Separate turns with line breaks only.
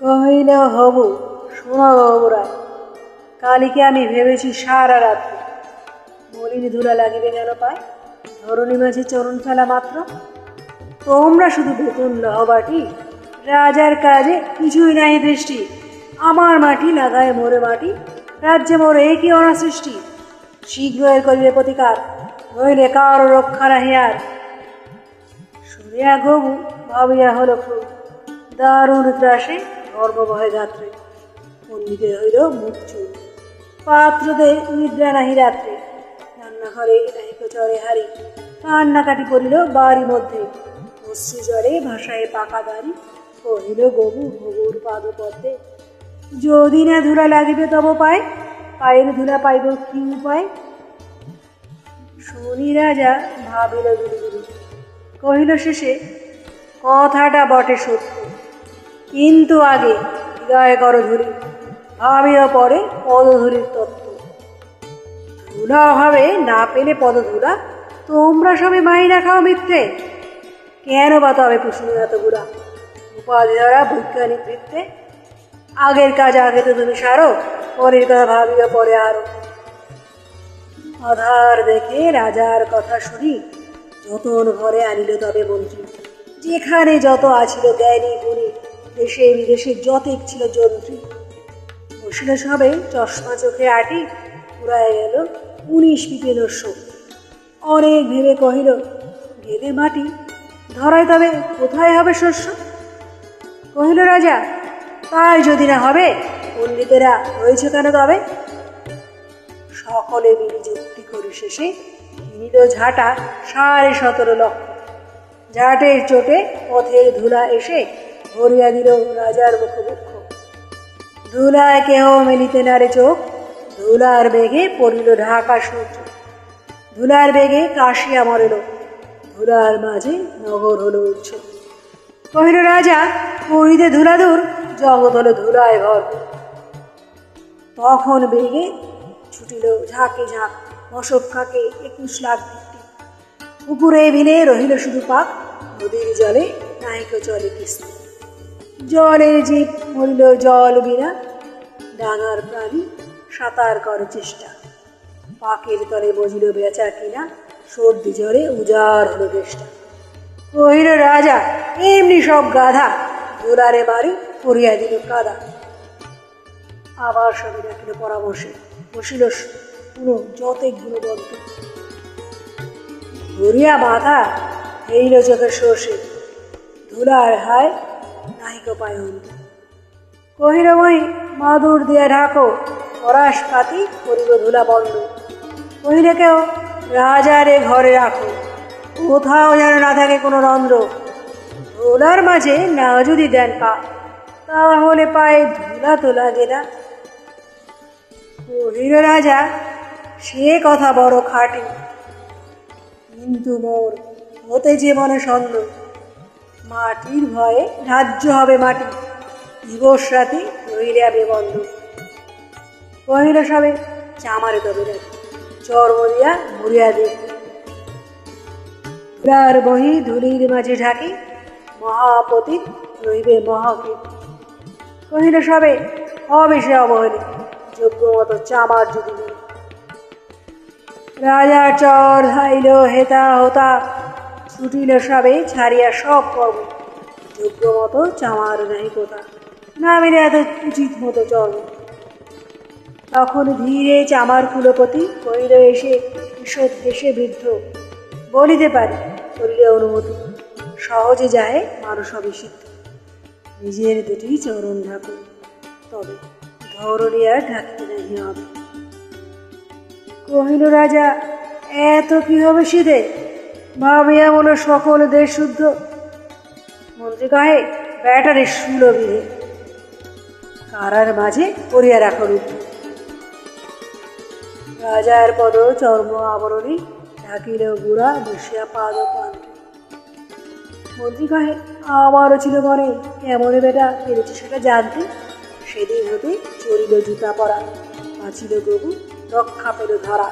কহিল, হবু, শোনো বাবুরায়, কালীকে আমি ভেবেছি সারা রাত্রি মলিন ধুলা লাগিবে কেন পায় ধরণী মাঝে চরণ ফেলা মাত্র। তোমরা শুধু বেতন লহবাটি রাজার কাজে কিছুই নাই দৃষ্টি। আমার মাটি লাগায় মোরে মাটি, রাজ্যে মোরে কি অনাসৃষ্টি শীঘ্র করিবে প্রতিকার, নইলে কারও রক্ষা নাহি আর। শুনিয়া গবু ভাবিয়া হল, খুব দারুণ ত্রাসে গর্ববহে রাত্রে পণ্ডিতের হইল মুখ চুপ পাত্রদের নিদ্রা নাহি রাত্রে। রান্নাঘরে নাহিক চরে হারি কান্নাকাটি পড়িল বাড়ি মধ্যে। অশ্রু জলে ভাষায় পাকা দাড়ি কহিল, গবু, ভগুর পাদপদ্মে। যদি না ধুলা লাগিবে তব পায়। পায়ের ধুলা পাইব কি উপায়? শুনি রাজা ভাবিল গুরু গুরু কহিল, শেষে কথাটা বটে সত্য। কিন্তু আগে হৃদয় কর ধুলি ভাবিও পরে পদধূলির তত্ত্ব। ধুলা অভাবে না পেলে পদধুলা, তোমরা সবে মাইনা খাও মিথ্যে। কেন বা তবে এত গুড়া? উপাধি ধরা বৈজ্ঞানিক বৃত্তে আগের কাজ আগে তো তুমি সারো, পরের কথা ভাবিও পরে আরও। আধার দেখে রাজার কথা শুনি, যতন ঘরে আনিল তবে মন্ত্রী। যেখানে যত আছিল জ্ঞানী গুণী দেশে বিদেশে যতেক ছিল যন্ত্রী বসিল সবে চশমা চোখে আটি পুরায় গেল উনিশ পিপে নস্য। অনেক ভেবে কহিল, গেলে মাটি, ধরায় তবে কোথায় হবে শস্য? কহিল, রাজা, তাই যদি না হবে, পণ্ডিতেরা রয়েছে কেন তবে? সকলে মিলে যুক্তি করি শেষে কিনিল ঝাঁটা সাড়ে সতেরো লক্ষ। ঝাঁটের চোটে পথের ধুলা এসে ভরিয়া দিল রাজার মুখবক্ষ ধুলায় কেহ মেলিতে নারে চোখ, ধুলার বেগে পড়িল ঢাকা সূর্য। ধুলার বেগে কাশিয়া মরেল, ধুলার মাঝে নগর হলো উচ্চ কহিল, রাজা, পুরীতে ধুলাদুর জগৎ হলো ধুলায় ভর। তখন বেগে ছুটিল ঝাঁকে ঝাঁক, মশক খাকে একুশ লাখ ভিত্তি। পুকুরে বিলে রহিল শুধু পাক, নদীর জলে নাহিক চলে কিস্তি। জলের জীব মরিল জল বিনা ডাঙার প্রাণী সাঁতার করে চেষ্টা। পাকের তলে বজিল বেচা কিনা, সর্দি জ্বরে উজাড় হলো দেশটা। কহিল, রাজা, এমনি সব গাধা, দোলারে বাড়ি করিয়া দিল কাদা। আবার সবে ডাকিল পরামর্শে, বসিল পুরো যতেক গুণবন্ত ধরিয়া মাথা এইল চোখে সর্ষে। ধুলার হায় নাহিক পায়ন্ত কহিল মই মাদুর দিয়া ঢাকো, পরাশ পাতি করিব ধুলা বন্ধ কহিলে কেউ রাজারে ঘরে রাখো। কোথাও যেন না থাকে কোনো রন্ধ্র। ধুলার মাঝে না যদি দেন পা, তাহলে পায়ে ধুলা তো লাগে না। কহিল রাজা, সে কথা বড় খাটে। কিন্তু মোর হতে যে মনে সন্দেহ। মাটির ভয়ে রাজ্য হবে মাটি। দিবস রাতে রইলে আবে বন্ধ। কহিল সবে চামারে তবে চর্ম দিয়া মরিয়া দেখি ধুলার বহি ধুলির মাঝে ঢাকি মহাপতি রইবে মহাকীট কহিল সবে হবে সে অবহেলে, যোগ্য মতো চামার যদি রাজা চর ধাইল হেতা হোতা ছুটিল সবে ছাড়িয়া সব কর্ম। যোগ্য মতো চামার নাই কোথা। না মেরে এত উচিত মতো চর্ম তখন ধীরে চামার কুলপতি কহিল, এসে ঈষৎ দেশে বৃদ্ধ। বলিতে পারি করিলে অনুমতি। সহজে যায় মানুষ সিদ্ধ নিজের দুটি চরণ ঢাকুন তবে আর ঢাকতে নাহি হবে। কহিল, রাজা, এত কি হবে সিধে ভাবিয়া মনে সকল দেশ শুদ্ধ মন্ত্রী কহে ব্যাটারে সুলভিহে কারার মাঝে করিয়া রাখো রাজার পদ চর্ম আবরণী ঢাকিল গুড়া বসিয়া পাদ মন্ত্রী কাহে আমারও ছিল মনে, কেমন বেটা পেরেছে সেটা জানতে। সেদিন হতে চলিল জুতা পরা, বাঁচিল গবু রক্ষা পেল ধরা।